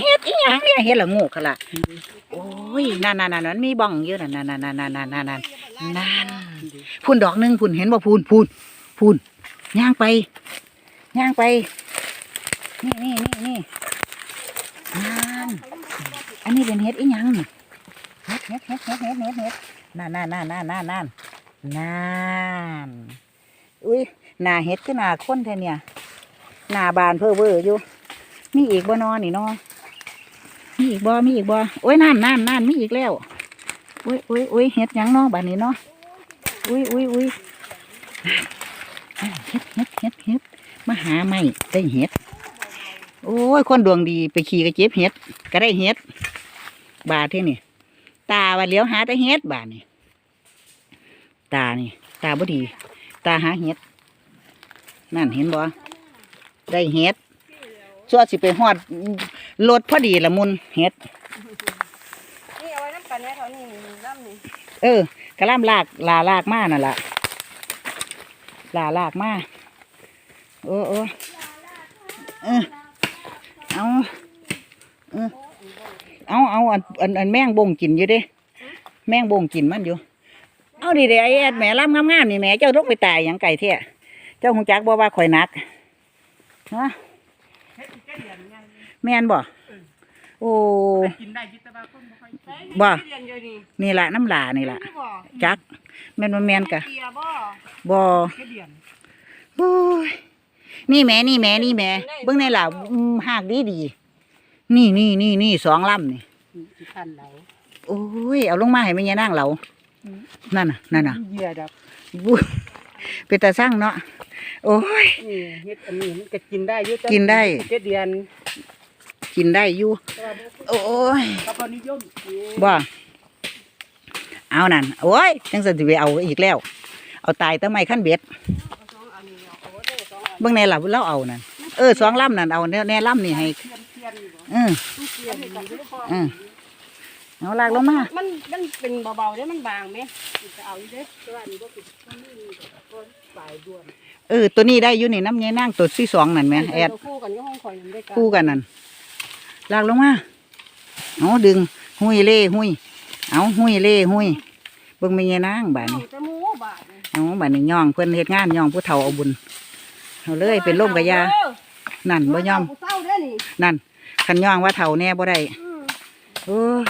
เฮ็ดอีหยังเนี่ยเฮ็ดละโงูกค่ะล่ะโอ้ยนั่นๆๆมันมีบ้องอยู่นั่นๆๆๆๆๆๆนั่นพุ่นดอกหนึ่งพุ่นเห็นบ่พุ่นพุ่นพุ่นย่างไปย่างไป นี่นี่นี่นี่นั่นอันนี้เป็นเฮ็ดอีหยังนี่เฮ็ดเฮ็ดเฮ็ดเฮ็ดเฮ็ดเฮ็ดเฮ็ดนั่นนั่นนั่นนั่นนั่นนั่นนั่นอุ้ยหน้าเฮ็ดก็หน้าคนแท้เนี่ยหน้าบานเพ้อเว้ออยู่ มีอีกบ่นอนนี่นอมีอีกบ่มีอีกบ่โอ้ยนั่นนั่นนั่นมีอีกแล้วอุ้ยอุ้ยอุ้ยเฮ็ดยังเนอบานนี้เนาะอุ้ยอุ้ยอุ้ยเฮ็ดเฮ็ดเฮ็ดเฮ็ดมาหาไม่ได้เฮ็ดโอ้ยคนดวงดีไปขี่กระเจ็บเฮ็ดก็ได้เฮ็ดบาทที่นี่ ตาว่าเลี้ยวหาแต่เฮ็ดบาทนี่ตานี่ ตาบ่ดี ตาหาเฮ็ดนั่นเห็นบ่ได้เฮ็ด ชั่วสิไปฮอดรถพอดีละมุนเฮ็ด นี่เอาไว้น้ำกันเนี่ยเขานี่น้ำนี่เออกระล่ำลากลาลากมานั่นล่ะลาลากมาโอ้โอ้เออเอาเออเอาเอาอันอันอันแมงบงกินอยู่เด้ แมงบงกินมันอยู่ เอาดิเด้ไอ้แอดแหม่ล่ำงามๆนี่แหม่เจ้าลกไปตายอย่างไก่เท่เจ้าหงจักบ่ว่าข่อยหนักฮะ แม่นบ่โอ้กินได้ยิตบาคนบ่ค่อยกินบ่เรียนอยู่นี่นี่ละน้ำลานี่ละบ่จักแม่นบ่แม่นกะเกียร์บ่บ่แค่เดือนโอ้ยนี่แหม่นี่แหม่นี่แหม่เบิ่งในล่ะอืมหากดีดีนี่นี่นี่นี่สองลำนี่ที่พันเราโอ้ยเอาลงมาให้แม่ยายนางเรานั่นน่ะนั่นน่ะเหยื่อดอกบู๊เป็นตาสร้างเนาะโอ้ยนี่เฮ็ดอันนี้มันก็กินได้อยู่แต่กินได้แค่เดือน กินได้อยู่แต่ว่าบ่โอ้ยก็บ่นิยมกินบ่เอานั่นโอ้ยจังสันสิไปเอาอีกแล้ว เอาตายแตั้งไม้ขั้นเบ็ดเบิ่งในล่ะเราเอานั่นเออสองลำนั่นเอาแน่แน่ลำนี่ให้เทียนเทียนนี่บ่เออเทียนนี่บ่พอเออเอาลากลงมามันมันเป็นเบาๆเด้มันบางไหมจะเอาอยู่เด้แต่ว่านี่บ่เป็นมันนี่นี่ดอกคนสายด่วนเออตัวนี้ได้อยู่นี่น้ำยายนั่งตัวที่สองนั่นแหม่แอดตัวคู่กันก็ห้องคอยนั่นด้วยกันคู่กันนั่น ลากลงมาเอาดึง หุยเล่หุยเอาหุยเล่หุยเบิ่งแม่ยายนางบาดเอานี้แต่หมูบาทนี่เอาบาดนี้ย่องเพิ่นเฮ็ดงานย่องผู้เฒ่าเอาบุญเอาเลยเป็นล่มกะยาเออนั่นบ่ยอมผู้เศร้าเด้อนี่นั่นคันย่องว่าเฒ่าแน่บ่ได้อืมโอ้ย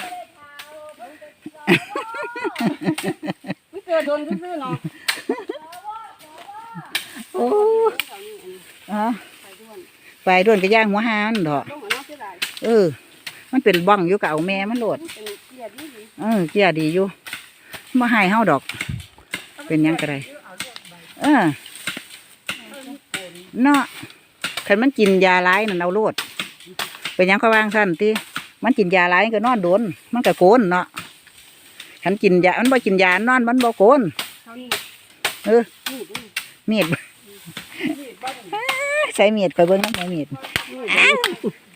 ไม่เจอโดนซื่อๆเนาะโอ้ยเขานี่อันนี้อะไปด้วนไปด้วนกะย่างหัวหานเถอะต้องหัวหน้า เสียดายเออ มันเป็นบ้องอยู่กับเอาแม่มันโลดมันเป็นเกียรตินี่สิเออเกียดีอยู่มาให้เฮาดอก เป็นหยังก็ได้เออเนาะคันมันกินยาร้ายนั่นเอาโลดเป็นหยังเขาวางสั้นติมันกินยาร้ายก็นอนโดน มันก็โกนเนาะคันกินยา มันบ่กินยานอนมันบ่โกนเขานี่เออนี่นี่มีดใส่มีดไปเบิ่งน้ำใส่มีด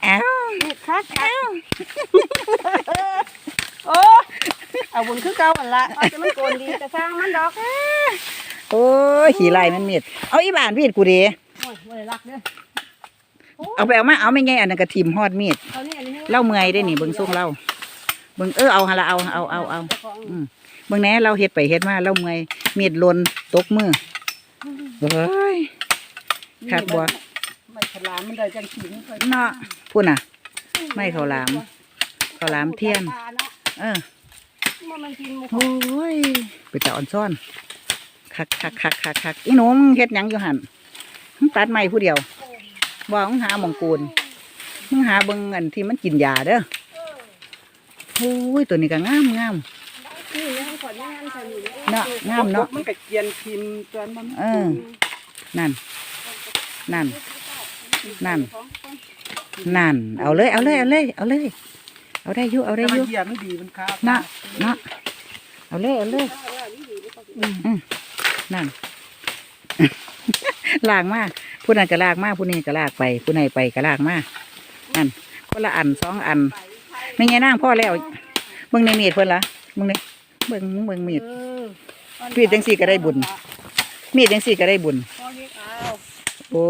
นี่อ้าวอ้าวนี่คักอ้าวโอ้เอาบุญคือเก่าหั่นละเอาจะมันโกนดีแต่สร้างมันดอกโอ้ยขี่ไล่มันมีดเอาอีบ้านมีดกูเดีโอ้ยบ่ได้รักเด้อเอาไปเอามาเอาไม่ไงอันนั้นก็ทิมฮอดมีดเขานี่อันนี้เล่าเมื่อยได้นี่เบิ่งส่งเล่าเบิ่งเออเอาหนละเอาเอาเอาเอาจ้ของอืมเบิ่งแหน่เราเฮ็ดไปเฮ็ดมาเล่าเมื่อยมีดหลนตกมือเฮ้ย คักบ่ ไม่ฉลามมันได้จังสีมันค่อยเนาะพูดน่ะ ไม่ข้าวหลาม ข้าวหลามเทียนเออมันมันกินหมูโอ้ยไปตาอ่อนซ่อนคักคักคักคักคักอีหนูมึงเฮ็ดหยังอยู่หั่นมึงตัดไม้ผู้เดียวบ่มึงหาหมองกูนมึงหาเบิ่งอันที่มันกินยาเด้อโอ้ยตัวนี้ก็งามงาม นี่ในห้องขอดงานใส่นี่เนาะงามเนาะมันก็เกียนทิมตอนมันเออ นั่น นั่น นั่น นั่น เอาเลย เอาเลย เอาเลย เอาเลย เอาได้อยู่เอาได้แต่อมันยู่เหยียบมันดีมันคาบเนาะเนาะเอาเลย เอาเลยนั่นลากมาผู้นั้นก็ลากมาผู้นี้ก็ลากไป ผู้นี้ไปก็ลากมานั่นคนละอันสองอันไม่ไงนั่งพ่อแล้วเบิ่งในมีดเพิ่นละมึงนี่เบิ่งมึงเบิ่งมีดพี่จังสิก็ได้บุญมีดจังสี่ก็ได้บุญพอเรียกเอา